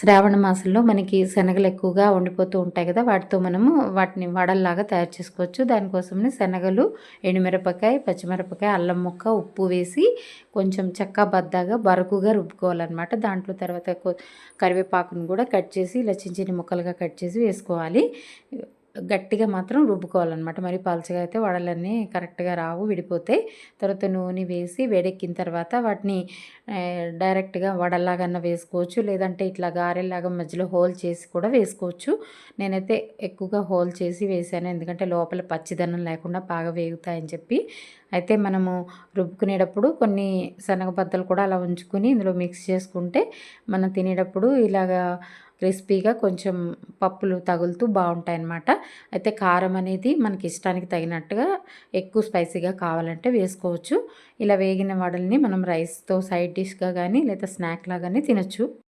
శ్రావణ మాసంలో మనకి శనగలు ఎక్కువగా ఉండిపోతూ ఉంటాయి కదా వాటితో మనము వాటిని వడల్లాగా తయారు చేసుకోవచ్చు. దానికోసమని శనగలు ఎండుమిరపకాయ పచ్చిమిరపకాయ అల్లం ముక్క ఉప్పు వేసి కొంచెం చెక్క బద్దగా బరకుగా రుబ్బుకోవాలన్నమాట. దాంట్లో తర్వాత కొ- కరివేపాకును కూడా కట్ చేసి ఇలా చిన్న చిన్న ముక్కలుగా కట్ చేసి వేసుకోవాలి. గట్టిగా మాత్రం రుబ్బుకోవాలన్నమాట. మరి పలుచగా అయితే వడలన్నీ కరెక్ట్గా రావు విడిపోతాయి. తర్వాత నూనె వేసి వేడెక్కిన తర్వాత వాటిని డైరెక్ట్గా వడల్లాగన్నా వేసుకోవచ్చు. లేదంటే ఇట్లా గారెల్లాగా మధ్యలో హోల్ చేసి కూడా వేసుకోవచ్చు. నేనైతే ఎక్కువగా హోల్ చేసి వేసాను. ఎందుకంటే లోపల పచ్చిదనం లేకుండా బాగా వేగుతాయని చెప్పి. అయితే మనము రుబ్బుకునేటప్పుడు కొన్ని శనగబద్దలు కూడా అలా ఉంచుకుని ఇందులో మిక్స్ చేసుకుంటే మనం తినేటప్పుడు ఇలాగా క్రిస్పీగా కొంచెం పప్పులు తగులుతూ బాగుంటాయి అన్నమాట అయితే కారం అనేది మనకి ఇష్టానికి తగినట్టుగా ఎక్కువ స్పైసీగా కావాలంటే వేసుకోవచ్చు. ఇలా వేగిన వడల్ని మనం రైస్తో సైడ్ డిష్గా కానీ లేదా స్నాక్ లాగానే తినచ్చు.